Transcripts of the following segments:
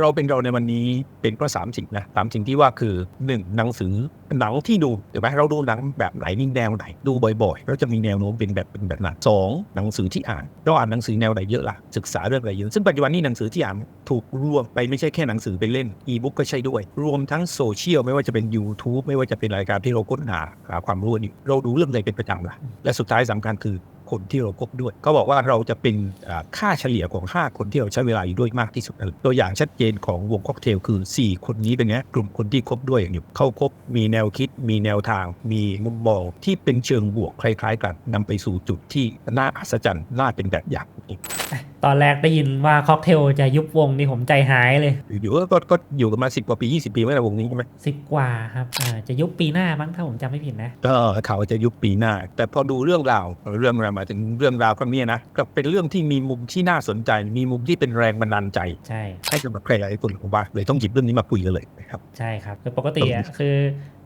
เราเป็นเราในวันนี้เป็นเพราะสามสิ่งนะสามสิ่งที่ว่าคือหนึ่งหนังสือหนังที่ดูถูกไหมเราดูหนังแบบไหนนี่แนวไหน ดูบ่อยๆเราจะมีแนวโน้มเป็นแบบเป็นแบบนั้นสองหนังสือที่อ่านเราอ่านหนังสือแนวไหนเยอะล่ะศึกษาเรื่องอะไรเยอะซึ่งปัจจุบันนี้หนังสือที่อ่านถูกรวมไปไม่ใช่แค่หนังสือไปเล่นอีบุ๊กก็ใช่ด้วย รวมทั้งโซเชียลไม่ว่าจะเป็น YouTube ไม่ว่าจะเป็นรายการที่เราค้นหาหาความรู้อยู่เราดูเรื่องอะไรเป็นประจำล่ะและสุดท้ายสำคัญคือ คนที่เราคบด้วยเขาบอกว่าเราจะเป็นค่าเฉลี่ยของ 5 คนที่เราใช้เวลาอยู่ด้วยมากที่สุดนั่นแหละตัวอย่างชัดเจนของวงค็อกเทลคือ 4 คนนี้เป็นไงกลุ่มคนที่คบด้วยอย่างอยู่เขาคบมีแนวคิด มีแนวทาง มีมุมมองที่เป็นเชิงบวกคล้าย ๆ กันนำไปสู่จุดที่น่าอัศจรรย์น่าเป็นแบบอย่างอีก ตอนแรกได้ยินว่าค็อกเทลจะยุบวงนี่ผมใจหายเลยอยู่ก็ก็อยู่กันมา10กว่าปี20ปีไม่ได้วงนี้ใช่ไหมสิบกว่าครับอ่าจะยุบปีหน้ามั้งถ้าผมจำไม่ผิดนะก็ข่าวว่าจะยุบปีหน้า แต่พอดูเรื่องราวเรื่องราวหมายถึงเรื่องราวครั้งนี้นะก็เป็นเรื่องที่มีมุมที่น่าสนใจ มีมุมที่เป็นแรงบันดาลใจ ใช่ให้สำหรับใครหลายคนผมว่าเลยต้องหยิบเรื่องนี้มาคุยกันเลยนะครับใช่ครับคือปกติอะคือ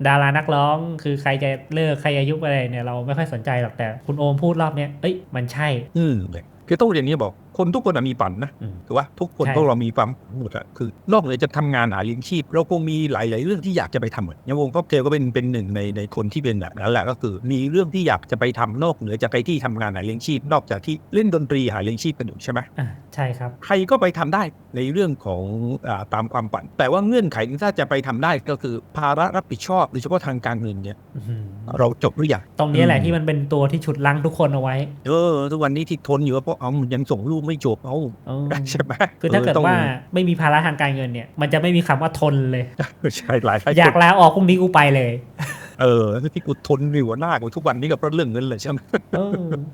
ดารานักร้องคือใครจะเลิกใครจะยุบอะไรเนี่ยเราไม่ค่อยสนใจหรอกแต่คุณโอมพูดรอบเนี้ยเอ้ยมันใช่อืมเลยคือต้องเรียนนี้บอก คนทุกคนอะมีฝันนะอืมถูกว่าทุกคนใช่พวกเรามีความฝันหมดอะคือ นอกเหนือจะทำงานหาเลี้ยงชีพ เราคงมีหลาย ๆ เรื่องที่อยากจะไปทำอะอย่างวงค็อกเทลก็เป็นเป็นหนึ่งในในคนที่เป็นแบบนั้นแหละก็คือ มีเรื่องที่อยากจะไปทำนอกเหนือจากไอ้ที่ทำงานหาเลี้ยงชีพ นอกจากที่เล่นดนตรีหาเลี้ยงชีพกันอยู่ใช่ไหมอ่าใช่ครับ ใครก็ไปทำได้ในเรื่องของอาตามความฝัน แต่ว่าเงื่อนไขถ้าจะไปทำได้ก็คือภาระรับผิดชอบโดยเฉพาะทางการเงินเนี่ยอื้อหือเราจบหรือยังตรงนี้แหละอืมที่มันเป็นตัวที่ฉุดลังทุกคนเอาไว้ เออทุกวันนี้ที่ทนอยู่ก็เพราะเอายังส่งลูกไม่จบเอาเออใช่ไหมคือถ้าเกิดต้องว่าไม่มีภาระทางการเงินเนี่ย มันจะไม่มีคำว่าทนเลยใช่หลายหลายอยาคกนลาออกพรุ่งนี้กูไปเลยเออที่กูทนอยู่หน้ากูทุกวันนี้ก็เพราะเรื่องเงินเลยใช่ไหมเออ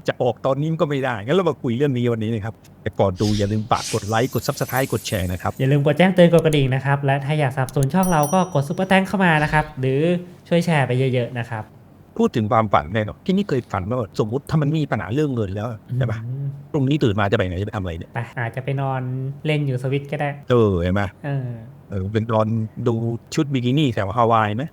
จะออกตอนนี้มันก็ไม่ได้ งั้นเรามาคุยเรื่องนี้วันนี้นะครับแต่ก่อนดูอย่าลืมฝากกดไลค์กด subscribe กดแชร์นะครับ อย่าลืมกดแจ้งเตือนกดกระดิ่งนะครับ และถ้าอยากสนับสนุนช่องเราก็กดซุปเปอร์แตงเข้ามานะครับ หรือช่วยแชร์ไปเยอะๆนะครับ พูดถึงความฝันแน่นอนที่นี่เคยฝันว่าสมมติถ้ามันมีปัญหาเรื่องเงินแล้วใช่ปะอืม พรุ่งนี้ตื่นมาจะไปไหนจะไปทำอะไรเนี่ย ไปอาจจะไปนอนเล่นอยู่สวิตช์ก็ได้ เออเห็นไหมเออเออเป็นตอนดูชุดบิกินี่แถวฮาวายไหม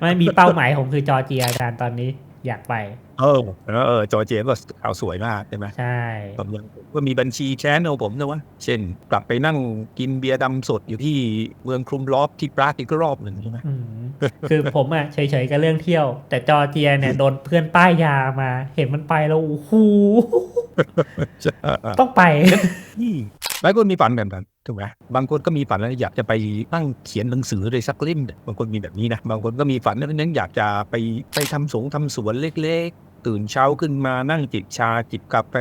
ไม่มีเป้าหมายผมคือจอร์เจียอาจารย์ตอนนี้ อยากไป เออแล้วเออจอร์เจยก็ขาวสวยมากใช่ไหมใช่ผมยังก็มีบัญชีแชนของผมนะวะเช่น กลับไปนั่งกินเบียร์ดำสดอยู่ที่เมืองคลุมลอฟที่ปรากอีกรอบหนึ่งใช่ไหมอืมคือผมอะเฉยๆกับเรื่องเที่ยว แต่จอร์เจียเนี่ยโดนเพื่อนป้ายยามา เห็นมันไปแล้วโอ้โหต้องไปนี่ หลายคนมีฝันแบบนั้นถูกไหมบางคนก็มีฝันแล้วอยากจะไปตั้งเขียนหนังสือเลยสักเล่มบางคนมีแบบนี้นะ บางคนก็มีฝันนั้นอยากจะไปไปทำสงทำสวนเล็กๆ ตื่นเช้าขึ้นมานั่งจิบชาจิบกาแฟ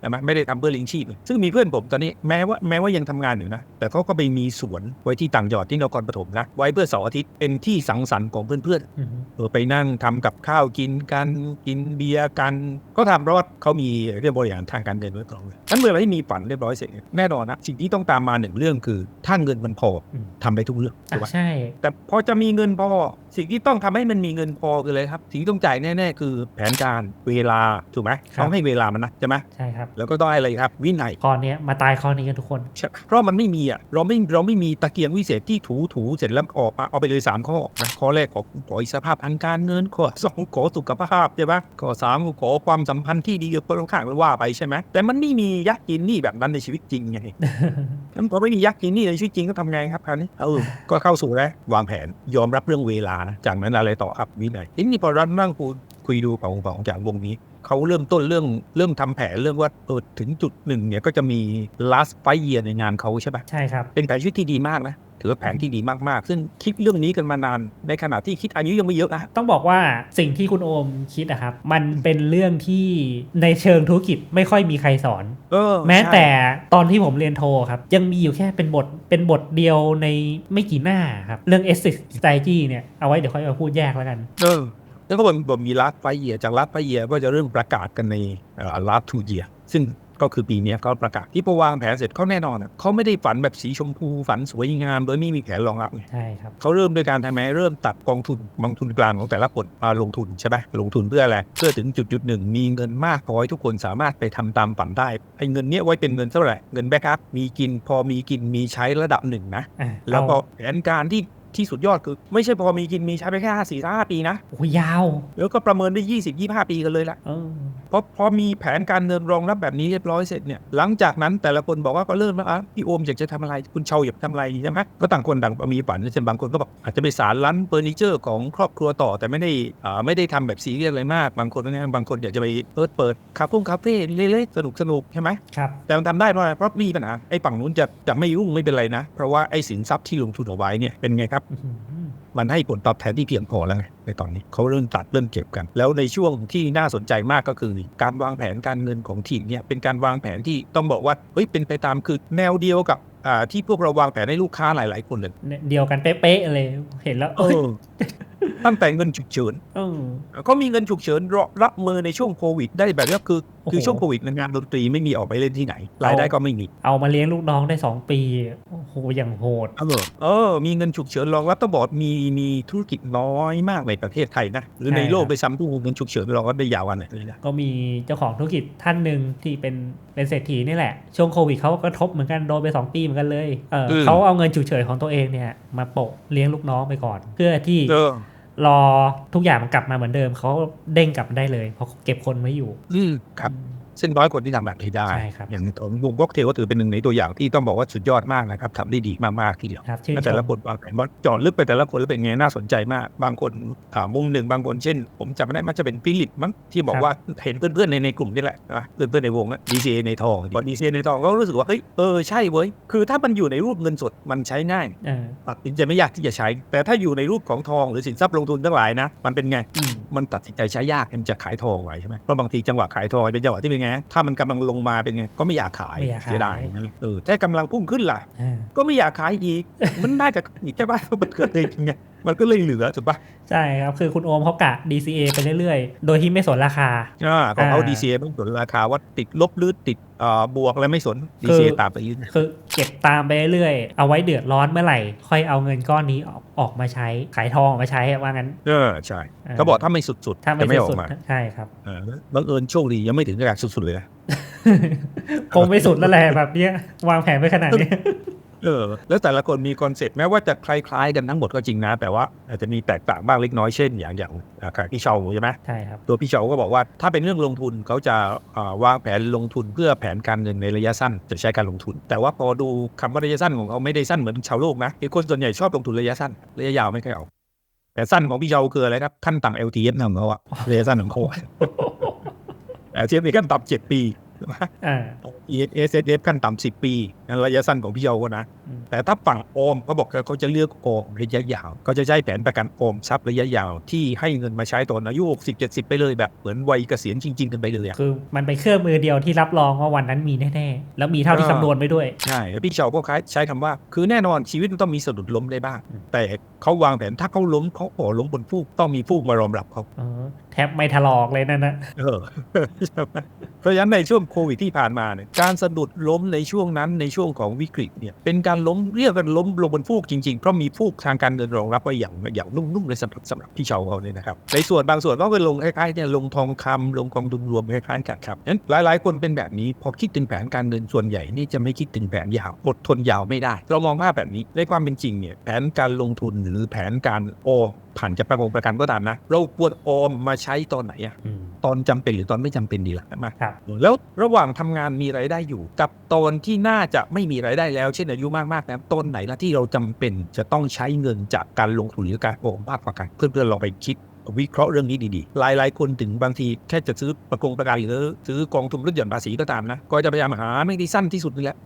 ใช่ไหมไม่ได้ทำเพื่อเลี้ยงชีพ ซึ่งมีเพื่อนผมตอนนี้แม้ว่าแม้ว่ายังทำงานอยู่นะ แต่เขาก็ไปมีสวนไว้ที่ต่างจังหวัดที่นครปฐมนะ ไว้เพื่อเสาร์อาทิตย์เป็นที่สังสรรค์ของเพื่อนๆอืมเออไปนั่งทำกับข้าวกินกันกินเบียร์กัน ก็ทำเพราะว่าเขามีเรื่องบริหารทางการเงินไว้ก่อนเลยนั้นเมื่อไหรที่มีฝันเรียบร้อยเสร็จแน่นอนนะสิ่งที่ต้องตามมาหนึ่งเรื่องคือถ้าเงินมันพออมทำไปทุกเรื่องถูกอะปะใช่แต่พอจะมีเงินพอ สิ่งที่ต้องทำให้มันมีเงินพอคืออะไรครับ สิ่งที่ต้องจ่ายแน่ๆคือแผนการเวลาถูกไหมต้องให้เวลามันนะใช่ไหมใช่ครับแล้วก็ต้องให้อะไรครับ วินัยข้อเนี้ยมาตายข้อนี้กันทุกคนใช่เพราะมันไม่มีอะเราไม่เราไม่มีตะเกียงวิเศษที่ถูถูเสร็จแล้วออกมาเอาไปเลยสามข้อนะข้อแรกขอขออิสรภาพทางการเงินข้อสองขอสุขภาพใช่ไหมข้อสามขอความสัมพันธ์ที่ดีกับคนข้างๆว่าไปใช่ไหมแต่มันไม่มียักษ์กินนี่แบบนั้นในชีวิตจริงไงนั้นพอไม่มียักษ์กินนี่ในชีวิตจริงก็ทำไงครับคราวนี้เออก็เข้าสู่แล้ววางแผนยอมรับเรื่องเวลานะจากนั้นอะไรต่อครับวินัยทีนี้พอเรานั่งคุยคุยดูของของจากวงนี้เขาเริ่มต้นเรื่องเริ่มทำแผนเรื่องว่าเออถึงจุดหนึ่งเนี่ยก็จะมี last five year ในงานเขาใช่ปะใช่ครับ เป็นแผนชีวิตที่ดีมากนะ ถือว่าแผนที่ดีมากๆ ซึ่งคิดเรื่องนี้กันมานานในขณะที่คิดอายุยังไม่เยอะนะต้องบอกว่าสิ่งที่คุณโอมคิดอะครับ มันเป็นเรื่องที่ในเชิงธุรกิจไม่ค่อยมีใครสอนเออแม้ใช่แต่ตอนที่ผมเรียนโทครับ ยังมีอยู่แค่เป็นบทเป็นบทเดียวในไม่กี่หน้าครับ เรื่อง exit strategy เนี่ยเอาไว้เดี๋ยวค่อยมาพูดแยกแล้วกันเออแล้วก็บอกบอกมี last five year จาก last five year ก็จะเริ่มประกาศกันในเอ่อ last two year ซึ่ง ก็คือปีเนี้ยเขาประกาศที่พอวางแผนเสร็จเขาแน่นอนอะเขาไม่ได้ฝันแบบสีชมพูฝันสวยงามโดยไม่มีแผนรองรับไงใช่ครับเขาเริ่มด้วยการทำไมเริ่มตัดกองทุนกองทุนกลางของแต่ละคนมาลงทุนใช่ไหมลงทุนเพื่ออะไรเพื่อถึงจุดจุดหนึ่งมีเงินมากพอให้ทุกคนสามารถไปทำตามฝันได้ไอ้เงินเนี้ยไว้เป็นเงินเท่าไหร่เงินแบ็กอัพมีกินพอมีกินมีใช้ระดับหนึ่งนะอะแล้วก็เอาแผนการที่ ที่สุดยอดคือ ไม่ใช่พอมีกินมีใช้ไปแค่ห้าสี่ห้าปีนะโอ้ยยาว แล้วก็ประเมินได้ยี่สิบยี่ห้าปีกันเลยละเออพออพอมีแผนการเงินรองรับแบบนี้เรียบร้อยเสร็จเนี่ยหลังจากนั้นแต่ละคนบอกว่าก็เริ่มว่าอะพี่โอมอยากจะทำอะไรคุณเชาอยากทำอะไรใช่ไหมก็ต่างคนต่างมีฝันเช่นบางคนก็บอกอาจจะไปสารร้านเฟอร์นิเจอร์ของครอบครัวต่อ แต่ไม่ได้อ่าไม่ได้ทำแบบซีเรียสอะไรมาก บางคนเนี่ยบางคนอยากจะไปเปิดเปิดคาเฟ่คาเฟ่เล็กๆสนุกสนุกๆใช่ไหมครับแต่มันทำได้เพราะอะไรเพราะมีปัญหาไอ้ฝั่งนู้นจะจะไม่รุ่งไม่เป็นไรนะ เพราะว่าไอ้สินทรัพย์ที่ลงทุนเอาไว้เนี่ยเป็นไงครับอื้อหือมันให้ผลตอบแทนที่เพียงพอแล้วไงในตอนนี้เขาเริ่มตัดเริ่มเก็บกัน แล้วในช่วงที่น่าสนใจมากก็คือ การวางแผนการเงินของทีมเนี่ยเป็นการวางแผนที่ต้องบอกว่าเฮ้ยเป็นไปตามคือแนวเดียวกับอ่าที่พวกเราวางแผนให้ลูกค้าหลาย ๆ คนเลยเนี่ยเดียวกันเป๊ะๆเลยเห็นแล้วเอเอ้ยอตั้งแต่เงินฉุกเฉินเออก็มีเงินฉุกเฉินรอรับมือในช่วงโควิด ได้แบบนี้คือ คือโอ้โหช่วงโควิดงานดนตรีไม่มีออกไปเล่นที่ไหนรายได้ก็ไม่มี เอามาเลี้ยงลูกน้องได้สองปีโอ้โหอย่างโหดเออเออ มีเงินฉุกเฉินรองรับต้องบอกมีมีธุรกิจน้อยมากในประเทศไทยนะหรือในใช่โลกครับไปซ้ำตู้เงินฉุกเฉินรองรับได้ยาววันไหนเลยนะก็มีเจ้าของธุรกิจท่านหนึ่งที่เป็นเป็นเศรษฐีนี่แหละ ช่วงโควิดเขาก็กระทบเหมือนกันโดนไป 2 ปีเหมือนกันเลยเออเขาเอาเงินฉุกเฉินของตัวเองเนี่ยมาโปะเลี้ยงลูกน้องไปก่อน เพื่อที่เออ รอทุกอย่างมันกลับมาเหมือนเดิมเขาเด้งกลับได้เลยเพราะเก็บคนไว้อยู่ อืมครับ ซึ่งน้อยคนที่ทำแบบนี้ได้ใช่ครับอย่างของวงบ็อกเทลก็ถือเป็นหนึ่งในตัวอย่างที่ต้องบอกว่าสุดยอดมากนะครับทำได้ดีมากๆทีเดียวครับชื่นแล้วชแต่ละมคนวางแผนว่าเจาะลึกไปแต่ละคนแล้วเป็นไงน่าสนใจมาก บางคนอ่ามุมหนึ่งบางคนเช่น ผมจำไม่ได้มันจะเป็นฟิลิปมั้งที่บอกว่าเห็นเพื่อนๆในในกลุ่มนี่แหละนะเพื่อนๆในวงอะดีซีในทองพอดีซีในทองก็รู้สึกว่าเฮ้ยเออใช่เว้ยคือถ้ามันอยู่ในรูปเงินสดมันใช้ง่ายเออตัดสินใจไม่ยากที่จะใช้ แต่ถ้าอยู่ในรูปของทองหรือสินทรัพย์ลงทุนทั้งหลายนะมันเป็นไงอืมมันตัดสินใจใช้ยากมันจะขายทองไว้ใช่ไหมเพราะบางทีจังหวะขายทองเป็นจังหวะที่เป็นไงถ้ามันกำลังลงมาเป็นไงก็ไม่อยากขายไม่อยากขายเสียดายนะเออถ้ากำลังพุ่งขึ้นล่ะอ่าก็ไม่อยากขายอีก มันน่าจะอีกใช่ปะมันเกิดอะไรขึ้นไง มันก็เลยเหลือถูกปะใช่ครับ คือคุณโอมเขากะ DCA ไปเรื่อยๆ โดยที่ไม่สนราคาอ่าของเขาอ่า DCA ไม่สนราคาว่าติดลบหรือติดอ่าบวกอะไรไม่สนคือ DCA ตามไปยืนคือเก็บตามไปเรื่อยๆ เอาไว้เดือดร้อนเมื่อไหร่ ค่อยเอาเงินก้อนนี้ออกออกมาใช้ ขายทองออกมาใช้อะว่างั้น เออใช่เออเขาบอกถ้าไม่สุดๆถ้าไม่จะไม่ออสุกดมาๆใช่ครับเออบังเอิญโชคดียังไม่ถึงระดับสุดๆเลยนะคงไม่สุดแล้วแหละแบบเนี้ยวางแผนไปขนาดนี้ เออแล้วแต่ละคนมีคอนเซ็ปต์แม้ว่าจะคล้ายๆกันทั้งหมดก็จริงนะ แต่ว่าอาจจะมีแตกต่างบ้างเล็กน้อยเช่นอย่างอย่างอ่าค่ะพี่เชาใช่ไหมใช่ครับตัวพี่เชาก็บอกว่าถ้าเป็นเรื่องลงทุนเขาจะอ่าวางแผนลงทุนเพื่อแผนการเงินในระยะสั้นจะใช้การลงทุน แต่ว่าพอดูคำว่าระยะสั้นของเขาไม่ได้สั้นเหมือนชาวโลกนะคือคนส่วนใหญ่ชอบลงทุนระยะสั้นระยะยาวไม่ค่อยเอาแต่สั้นของพี่เชาคืออะไรครับขั้นต่ำ LTF นะของเขาอะระยะสั้นของเขาอะ LTF มีขั้นต่ำเจ็ดปี อ่า S S F ขั้นต่ำสิบปีนั่นระยะสั้นของพี่เชาก็นะอืมแต่ถ้าฝั่งออมเขาบอกเขาจะเลือกออมระยะยาวเขาจะใช้แผนประกันออมทรัพย์ระยะยาวที่ให้เงินมาใช้ตอนอายุ60 70ไปเลยแบบเหมือนวัยเกษียณจริง ๆ กันไปเลยอะคือมันเป็นเครื่องมือเดียวที่รับรองว่าวันนั้นมีแน่ๆแล้วมีเท่าที่อ่าคำนวณไปด้วยใช่แล้วพี่เชาก็คล้ายใช้คำว่า คือแน่นอนชีวิตมันต้องมีสะดุดล้มได้บ้างอืมแต่เขาวางแผนถ้าเขาล้มเขาขอล้มบนฟูกต้องมีฟูกมารองรับเขาเออแทบไม่ถลอกเลยนั่นนะเออใช่ไหมเพ ราะฉะนั้นในช่วงโควิดที่ผ่านมาเนี่ยการสะดุดล้มในช่วงนั้นในช่วงของวิกฤตเนี่ยเป็นการล้มเรียกกันล้มลงบนฟูกจริงๆ เพราะมีฟูกทางการเงินรองรับไว้อย่างอย่างนุ่มๆเลยสำหรับสำหรับพี่ชาวเขาเนี่ยนะครับในส่วนบางส่วนก็ไปลงคล้ายๆเนี่ยลงทองคำลงกองทุนรวมคล้ายๆกันครับงั้นหลายๆ คนเป็นแบบนี้พอคิดถึงแผนการเงินส่วนใหญ่นี่จะไม่คิดถึงแผนยาวอดทนยาวไม่ได้ เรามองภาพแบบนี้ในความเป็นจริงเนี่ยแผนการลงทุนหรือแผนการโอ ผ่านจะประกงประกันก็ตามนะ เราควรออมมาใช้ตอนไหนอะอืมตอนจำเป็นหรือตอนไม่จำเป็นดีล่ะมาครับแล้วระหว่างทำงานมีรายได้อยู่ กับตอนที่น่าจะไม่มีรายได้แล้ว เช่นอายุมากๆแล้วต้นไหนละที่เราจำเป็นจะต้องใช้เงินจากการลงทุนหรือการโอมมากกว่ากันเพื่อนๆลองไปคิด วิเคราะห์เรื่องนี้ดีๆ หลายๆ คนถึงบางทีแค่จะซื้อประกงประกันหรือซื้อกองทุนลดหย่อนภาษีก็ตามนะ ก็จะพยายามหาไม่ที่สั้นที่สุดนี่แหละ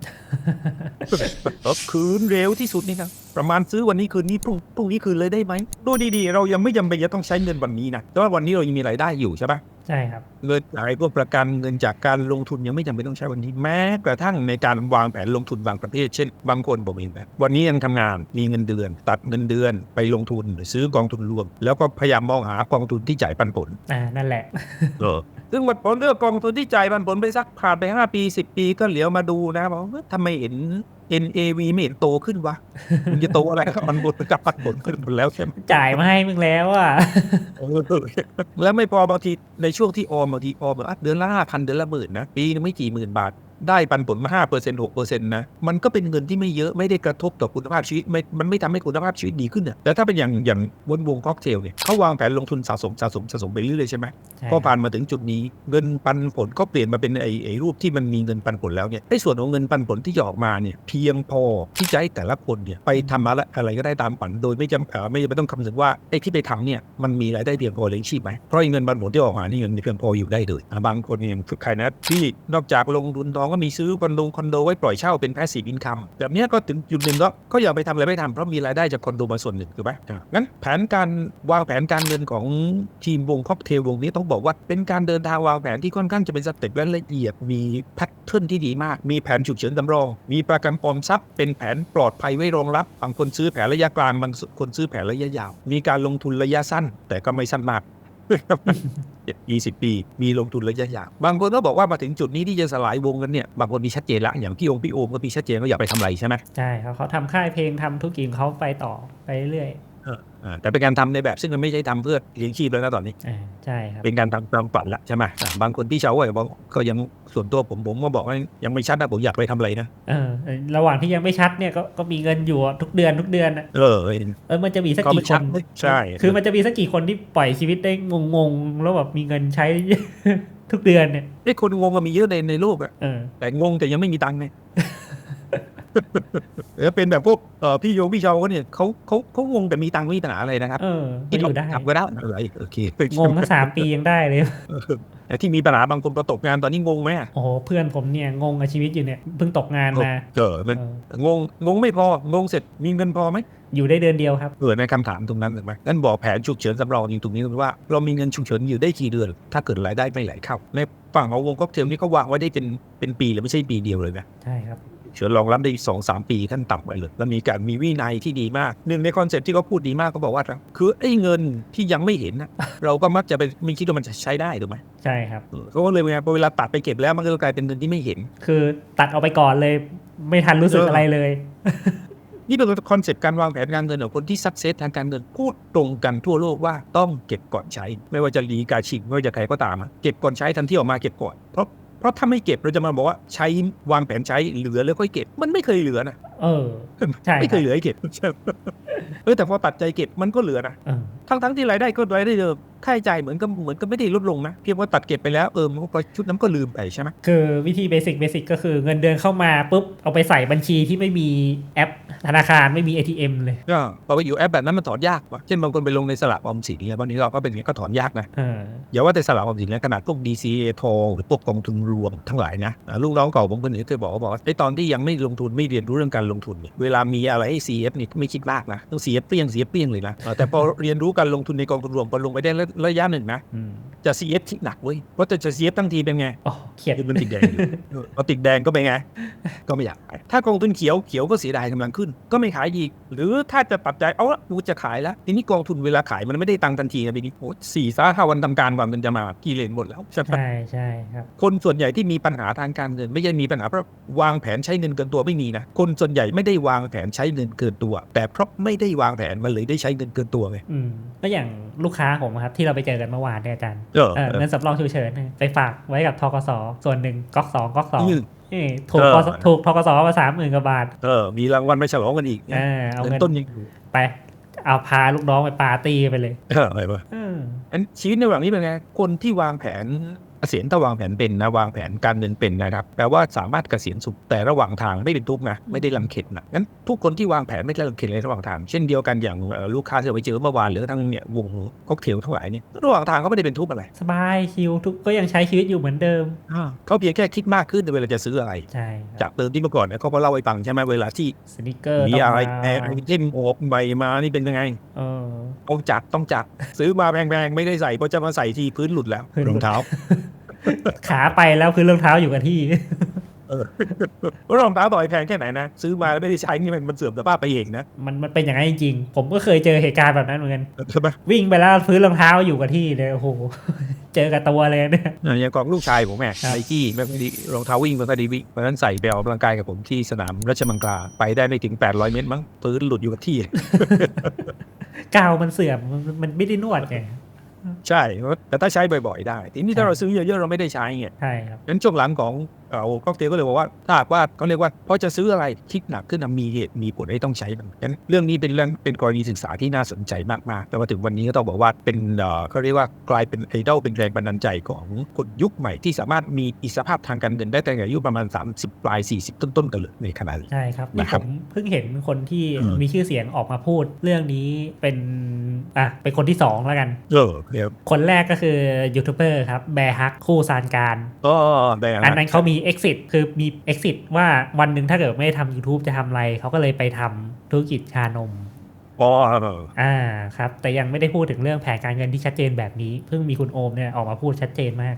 คืนเร็วที่สุดนี่นะประมาณซื้อวันนี้คืนนี้พรุ่งพรุ่งนี้คืนเลยได้ไหมดูดีๆ เรายังไม่จำเป็นจะต้องใช้เงินวันนี้นะแต่ว่าวันนี้เรายังมีรายได้อยู่ใช่ปะ ใช่ครับเงินจากไอ้พวกประกันเงินจากการลงทุนยังไม่จำเป็นต้องใช้วันนี้แม้กระทั่งในการวางแผนลงทุนบางประเภทเช่นบางคนผมเห็นแบบวันนี้ยังทำงานมีเงินเดือน ตัดเงินเดือนไปลงทุนหรือซื้อกองทุนรวม แล้วก็พยายามมองหากองทุนที่จ่ายปันผลอ่านั่นแหละเออ ซึ่งพอเลือกกองทุนที่จ่ายปันผลไปสักผ่านไป5ปี10ปีก็เหลียวมาดูนะบอกว่าทำไมเห็น NAV ไม่เห็นโตขึ้นวะมันจะโตอะไรกับปันผลกับปันผลขึ้นหมดแล้วใช่ไหมจ่ายมาให้มึงแล้วอะเออแล้วไม่พอบางทีในช่วงที่ออมบางทีออมแบบอะเดือนละห้าพันเดือนละหมื่นนะปีนึงไม่กี่หมื่นบาท ได้ปันผลมาห้าเปอร์เซ็นต์หกเปอร์เซ็นต์นะมันก็เป็นเงินที่ไม่เยอะไม่ได้กระทบต่อคุณภาพชีวิตไม่มันไม่ทำให้คุณภาพชีวิตดีขึ้นอะแต่ถ้าเป็นอย่างอย่างวนวงค็อกเทลเนี่ยเขาวางแผนลงทุนสะสมสะสมสะสมไปเรื่อยๆใช่ไหมใช่พอผ่านมาถึงจุดนี้เงินปันผลก็เปลี่ยนมาเป็นไอ้ไอ้รูปที่มันมีเงินปันผลแล้วเนี่ยไอ้ส่วนของเงินปันผลที่จะออกมาเนี่ยเพียงพอที่จะให้แต่ละคนเนี่ยไปทำอะไรอะไรก็ได้ตามฝันโดยไม่จำเอ่อไม่จำเป็นต้องคำนึงว่าไอ้ที่ไปทำเนี่ยมันมีรายได้เพียงพอเลี้ยงชีพไหมเพราะไอ้เงินปันผลที่ออกมานี่เงินเพียงพออยู่ได้เลยอะบางคนเนี่ยฝึกใครนะที่นอกจากลงทุนทองก็มีซื้อคอนโดคอนโดไว้ปล่อยเช่าเป็นแพสซีฟอินคัมแบบนี้ก็ถึงจุดหนึ่งก็ก็อย่าไปทำอะไรไม่ทำเพราะมีรายได้จากคอนโดมาส่วนหนึ่งถูกไหมงั้นแผนการวางแผนการเงินของทีมวงค็อกเทลวงนี้ต้องบอกว่าเป็นการเดินทางวางแผนที่ค่อนข้างจะเป็นสเต็ปและละเอียดมีแพทเทิร์นที่ดีมาก มีแผนฉุกเฉินสำรอง มีประกันออมทรัพย์เป็นแผนปลอดภัยไว้รองรับบางคนซื้อแผนระยะกลางบางคนซื้อแผนระยะยาว มีการลงทุนระยะสั้น แต่ก็ไม่สั้นมาก ยี่สิบปี มีลงทุนระยะยาวบางคนก็บอกว่ามาถึงจุดนี้ที่จะสลายวงกันเนี่ย บางคนมีชัดเจนละอย่างพี่องค์พี่โอมก็มีชัดเจนว่าอยากไปทำอะไรใช่ไหมใช่เขาเขาทำค่ายเพลงทำธุรกิจเขาไปต่อไปเรื่อย แต่เป็นการทำในแบบซึ่งมันไม่ใช่ทำเพื่อเลี้ยงชีพแล้วนะตอนนี้ๆอ่าใช่ครับเป็นการทำตามฝันละใช่ไหมอ่าบางคนพี่เชาวก็บอกก็ยังส่วนตัวผมผมก็บอกว่ายังไม่ชัดนะผมอยากไปทำอะไรนะเออระหว่างที่ยังไม่ชัดเนี่ยก็ก็มีเงินอยู่ทุกเดือนทุกเดือนอะเออเออมันจะมีสักก็ไม่กี่คชัดนใช่ คือมันจะมีสักกี่คนที่ปล่อยชีวิตได้งงๆแล้วแบบมีเงินใช้ทุกเดือนเนี่ยไอ้คนงงก็มีเยอะในในโลกอะเออแต่งงแต่ยังไม่มีตังค์ไง เออเป็นแบบพวกเออพี่โยพี่เชาก็เนี่ยเขาเขาเขางงแต่มีตังค์ไม่มีปัญหาอะไรนะครับเออก็อยู่ได้ทำก็ได้อะไรโอเคงงทั้งสามปียังได้เลยเออแต่ที่มีปัญหาบางคนประตกงานตอนนี้งงไหมอะโอ้โหเพื่อนผมเนี่ยงงกับชีวิตอยู่เนี่ยเพิ่งตกงานมาเออมันเอองงงงไม่พองงเสร็จมีเงินพอไหมอยู่ได้เดือนเดียวครับเออในคำถามตรงนั้นถูกไหมงั้นบอกแผนฉุกเฉินสำรองอยู่ตรงนี้คือว่าเรามีเงินฉุกเฉินอยู่ได้กี่เดือน ถ้าเกิดรายได้ไม่ไหลเข้าในฝั่งของวงค็อกเทลนี่ก็วางไว้ได้เป็นเป็นปีเลยไม่ใช่ปีเดียวเลยนะใช่ครับ เฉินรองรับได้สองสามปีขั้นต่ำไปเลยแล้วมีการมีวินัยที่ดีมากหนึ่งในคอนเซ็ปต์ที่เขาพูดดีมากเขาบอกว่า คือไอ้เงินที่ยังไม่เห็นนะเราก็มักจะไปไม่คิดว่ามันจะใช้ได้ถูกไหมใช่ครับเออเขาก็เลยไงพอเวลาตัดไปเก็บแล้วมันก็กลายเป็นเงินที่ไม่เห็น คือตัดเอาไปก่อนเลย ไม่ทันรู้สึกเออออะไรเลยนี่เป็นคอนเซปต์การวางแผนการเงินของคนที่สักเซสทางการเงินพูดตรงกันทั่วโลกว่าต้องเก็บก่อนใช้ ไม่ว่าจะลีกาชิงไม่ว่าจะใครก็ตามอะเก็บก่อนใช้ทันที่ออกมาเก็บก่อนเพราะ เพราะถ้าไม่เก็บเราจะมาบอกว่าใช้วางแผนใช้เหลือแล้วค่อยเก็บ มันไม่เคยเหลือนะ เออใช่ไม่คเครับยเหลือให้เก็บเออแต่พอตัดใจเก็บมันก็เหลือนะเออทั้งทั้งๆที่รายได้ก็รายได้เดิมค่าใช้จ่ายเหมือนกับเหมือนกับไม่ได้ลดลงนะเพียงว่าตัดเก็บไปแล้วเออมันก็ชุดนั้นก็ลืมไปใช่ไหมคือวิธีเบสิกเบสิกก็คือเงินเดือนเข้ามาปุ๊บเอาไปใส่บัญชีที่ไม่มีแอปธนาคารไม่มี ATM เลยก็พอไปอยู่แอปแบบนั้นมันถอนยากว่ะเช่นบางคนไปลงในสลากออมสินเนี่ยบางทีเราก็เป็นอย่างนี้ก็ถอนยากนะเอออย่าว่าแต่สลากออมสินแล้วขนาดพวก DCA ทองหรือพวกกองทุนรวมทั้งหลายนะอ่าลูกน้องเก่าผมคนหนึ่งเคยบอกว่าบอกว่าไอ้ตอนที่ยังไม่ลงทุนไม่เรียนรู้เรื่องการลงทุนเนี่ยเวลามีอะไรให้ CF นี่ไม่คิดมากนะต้อง CF เปรี้ยง CF เปรี้ยงเลยนะอ่าแต่พอเรียนรู้การลงทุนในกองทุนรวมพอลงไปได้ระยะหนึ่งนะอืมจะ CF ที่หนักเว้ยเพราะแต่จะ CF ทั้งทีเป็นไงโอ้เขียดคือมันติดแดงอยู่เออพอติดแดงก็เป็นไง ก็ไม่อยากขายถ้ากองทุนเขียวเขียวก็เสียดายกำลังขึ้น ก็ไม่ขายอีก หรือถ้าจะตัดใจเอาละกูจะขายแล้วทีนี้กองทุนเวลาขายมันไม่ได้ตังค์ทันทีนะปีนี้โอ้สี่สาห้าวันทำการกว่ามันจะมากี่เลนหมดแล้วใช่ปะใช่ใช่ครับคนส่วนใหญ่ที่มีปัญหาทางการเงิน ไม่ใช่มีปัญหาเพราะวางแผนใช้เงินเกินตัวไม่มีนะคนส่วนใหญ่ไม่ได้วางแผนใช้เงินเกินตัว แต่เพราะไม่ได้วางแผนมันเลยได้ใช้เงินเกินตัวไงอืมก็อย่างลูกค้าผมอะครับที่เราไปเจอกันเมื่อวานเนี่ยอาจารย์เออเออเงินสำรองฉุกเฉินเนี่ยไปฝากไว้กับทกสส่วนหนึ่งก๊อกสองก๊อกสองอืมนี่ถูกเออกสถูกทกสมาสามหมื่นกว่าบาท เออ มีรางวัลไปฉลองกันอีกเออเอาเงินเงินต้นยังอยู่ไป เอาพาลูกน้องไปปาร์ตี้ไปเลย เอออะไรวะเอออันชีวิตในระหว่างนี้เป็นไง คนที่วางแผน เกษียณถ้าวางแผนเป็นนะวางแผนการเงินเป็นนะครับแปลว่าสามารถเกษียณสุขแต่ระหว่างทางไม่เป็นทุกข์นะไม่ได้ลำเข็ดนะงั้นทุกคนที่วางแผนไม่ได้ลำเข็ดในระหว่างทาง เช่นเดียวกันอย่างเอ่อลูกค้าที่เราไปเจอเมื่อวานหรือทั้งเนี่ยวงค็อกเทลทั้งหลายเนี่ยระหว่างทางก็ไม่ได้เป็นทุกข์อะไรสบายชิลทุกก็ยังใช้ชีวิตอยู่เหมือนเดิมเขาเพียงแค่คิดมากขึ้นในเวลาจะซื้ออะไรใช่ครับจากเติมที่เมื่อก่อนเนี่ยเขาก็เล่าให้ฟังใช่ไหมเวลาที่สนิเกอร์มีต้องอะไรมาแอร์ไอเทมออกใหม่มานี่เป็นยังไงเออต้องจัดต้องจัดซื้อมาแพงๆไม่ได้ใส่เพราะจะมาใส่ทีพื้นหลุดแล้วพื้นหลุดรองเท้า ขาไปแล้วคือรองเท้าอยู่กับที่เออรองเท้าต่อยแพงแค่ไหนนะ ซื้อมาแล้วไม่ได้ใช้นี่มันมันเสื่อมสภาพไปเองนะมันมันเป็นอย่างนั้นจริงๆ ผมก็เคยเจอเหตุการณ์แบบนั้นเหมือนกันใช่ไหมวิ่งไปแล้วพื้นรองเท้าอยู่กับที่เลยโอ้โหเจอกับตัวเลยเนี่ยอะอย่างของลูกชายผมแม่ครับไนกี้ไม่ค่อยดีรองเท้าวิ่งไม่ค่อยดีวิ่งเพราะฉะนั้นใส่ไปออกกำลังกายกับผมที่สนามราชมังคลาไปได้ไม่ถึง 800 เมตรมั้งพื้นหลุดอยู่กับที่กาวมันเสื่อมมันมันไม่ได้นวดไง ใช่แต่ถ้าใช้บ่อยๆได้ ทีนี้ถ้าเราซื้อเยอะๆเราไม่ได้ใช้ไงใช่ครับงั้นช่วงหลังของเอ่อค็อกเทลก็เลยบอกว่าถ้าหากว่าเขาเรียกว่าพอจะซื้ออะไรคิดหนักขึ้นนะมีเหตุมีผลให้ต้องใช้มันงั้นเรื่องนี้เป็นเรื่องเป็นกรณีศึกษาที่น่าสนใจมากๆแต่ว่าถึงวันนี้ก็ต้องบอกว่าเป็นเอ่อเขาเรียกว่ากลายเป็นไอดอลเป็นแรงบันดาลใจของคนยุคใหม่ที่สามารถมีอิสรภาพทางการเงินได้ตั้งแต่อายุประมาณ 30 ปลาย 40 ต้นๆกันเลยในขณะนี้ใช่ครับนี่นะคผรับมเพิ่งเห็นคนที่อืมมีชื่อเสียงออกมาพูด เรื่องนี้เป็น อะเป็นคนที่สองแล้วกันเออเดี๋ยวคนแรกก็คือยูทูบเบอร์ครับแบร์ฮักคู่ซานการก็ได้อันนั้นเขามี exit คือมี exit ว่าวันหนึ่งถ้าเกิดไม่ได้ทำ YouTube จะทำอะไร เขาก็เลยไปทำธุรกิจชานมอ๋ออ่าครับ แต่ยังไม่ได้พูดถึงเรื่องแผนการเงินที่ชัดเจนแบบนี้ เพิ่งมีคุณโอมเนี่ยออกมาพูดชัดเจนมาก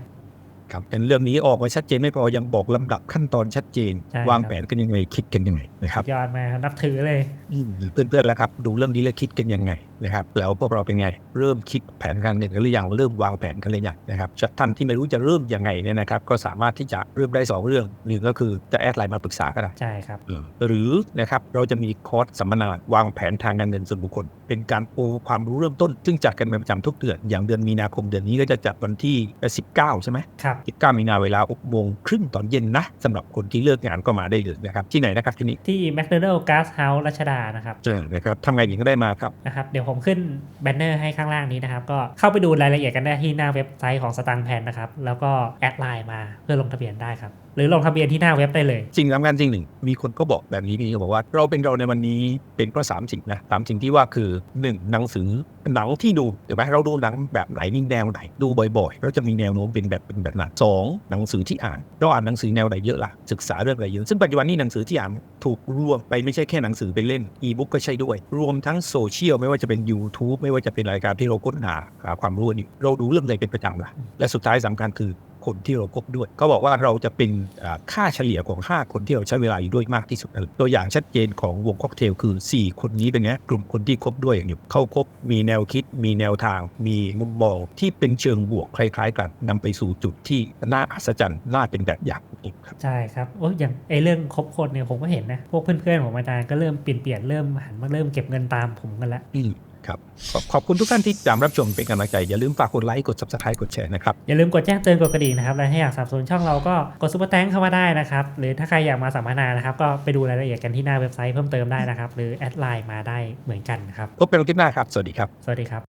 ครับเป็นเรื่องนี้ออกมาชัดเจนไม่พอยังบอกลำดับขั้นตอนชัดเจนใช่ครับวางแผนกันยังไงคิดกันยังไงนะครับยอดมากครับนับถือเลยอืมเพื่อนๆแล้วครับ ดูเรื่องนี้แล้วคิดกันยังไงนะครับแล้วพวกเราเป็นไงเริ่มคิดแผนการเงินกันหรือยังเริ่มวางแผนกันหรือยังนะครับชัดท่านที่ไม่รู้จะเริ่มยังไงเนี่ยนะครับก็สามารถที่จะเริ่มได้สองเรื่องหนึ่งก็คือจะแอดไลน์มาปรึกษาก็ได้ใช่ครับเออหรือนะครับเราจะมีคอร์สสัมมนาวางแผนทางการเงินส่วนบุคคล เป็นการปูความรู้เริ่มต้น ซึ่งจัดกันเป็นประจำทุกเดือนอย่างเดือนมีนาคมเดือนนี้ก็จะจัดวันที่ 19 ใช่ไหมครับ19 มีนาเวลา6โมงครึ่งตอนเย็นนะสำหรับคนที่เลิกงานก็มาได้เลยนะครับที่ไหนนะครับที่นี่ที่ McDonald Gas House รัชดานะครับเจอนะครับทำไงถึงก็ได้มาครับนะครับเดี๋ยวผมขึ้นแบนเนอร์ให้ข้างล่างนี้นะครับ ก็เข้าไปดูรายละเอียดกันได้ที่หน้าเว็บไซต์ของสตังแพนนะครับ แล้วก็แอดไลน์มาเพื่อลงทะเบียนได้ครับ หรือลงทะเบียนที่หน้าเว็บได้เลยสิ่งสำคัญสิ่งหนึ่ง มีคนก็บอกแบบนี้พี่บอกว่า เราเป็นเราในวันนี้เป็นเพราะสามสิ่งนะสามสิ่งที่ว่าคือหนึ่งหนังสือหนังที่ดูถูกไหมเราดูหนังแบบไหนนี่แนวไหน ดูบ่อยๆเราจะมีแนวโน้มเป็นแบบเป็นแบบนั้นสองหนังสือที่อ่านเราอ่านหนังสือแนวไหนเยอะล่ะศึกษาเรื่องอะไรเยอะซึ่งปัจจุบันนี้หนังสือที่อ่านถูกรวมไปไม่ใช่แค่หนังสือไปเล่นอีบุ๊กก็ใช่ด้วย รวมทั้งโซเชียลไม่ว่าจะเป็น YouTube ไม่ว่าจะเป็นรายการที่เราค้นหาหาความรู้กันอยู่เราดูเรื่องอะไรเป็นประจำล่ะและสุดท้ายสำคัญคือ คนที่เราคบด้วยเขาบอกว่าเราจะเป็นอ่าค่าเฉลี่ยของ 5 คนที่เราใช้เวลาอยู่ด้วยมากที่สุดนั่นแหละตัวอย่างชัดเจนของวงค็อกเทลคือ 4 คนนี้เป็นไงกลุ่มคนที่คบด้วยอย่างอยู่เขาคบมีแนวคิด มีแนวทาง มีมุมมองที่เป็นเชิงบวกคล้าย ๆ กันนำไปสู่จุดที่น่าอัศจรรย์น่าเป็นแบบอย่างอีกครับใช่ครับโอ้ยอย่างไอเรื่องคบคนเนี่ยผมก็เห็นนะพวกเพื่อนๆของอาจารย์ก็เริ่มเปลี่ยนเปลี่ยนๆเริ่มหันมาเริ่มเก็บเงินตามผมกันละอืม ครับขอบขอบคุณทุกท่านที่ติดตามรับชมเป็นกำลังใจ อย่าลืมฝากกดไลค์กด subscribe กดแชร์นะครับ อย่าลืมกดแจ้งเตือนกดกระดิ่งนะครับ และถ้าอยากสนับสนุนช่องเราก็กดซุปเปอร์แตงเข้ามาได้นะครับ หรือถ้าใครอยากมาสัมมนานะครับ ก็ไปดูรายละเอียดกันที่หน้าเว็บไซต์เพิ่มเติมได้นะครับ หรือแอดไลน์มาได้เหมือนกันนะครับพบกันคลิปหน้าครับ สวัสดีครับ สวัสดีครับ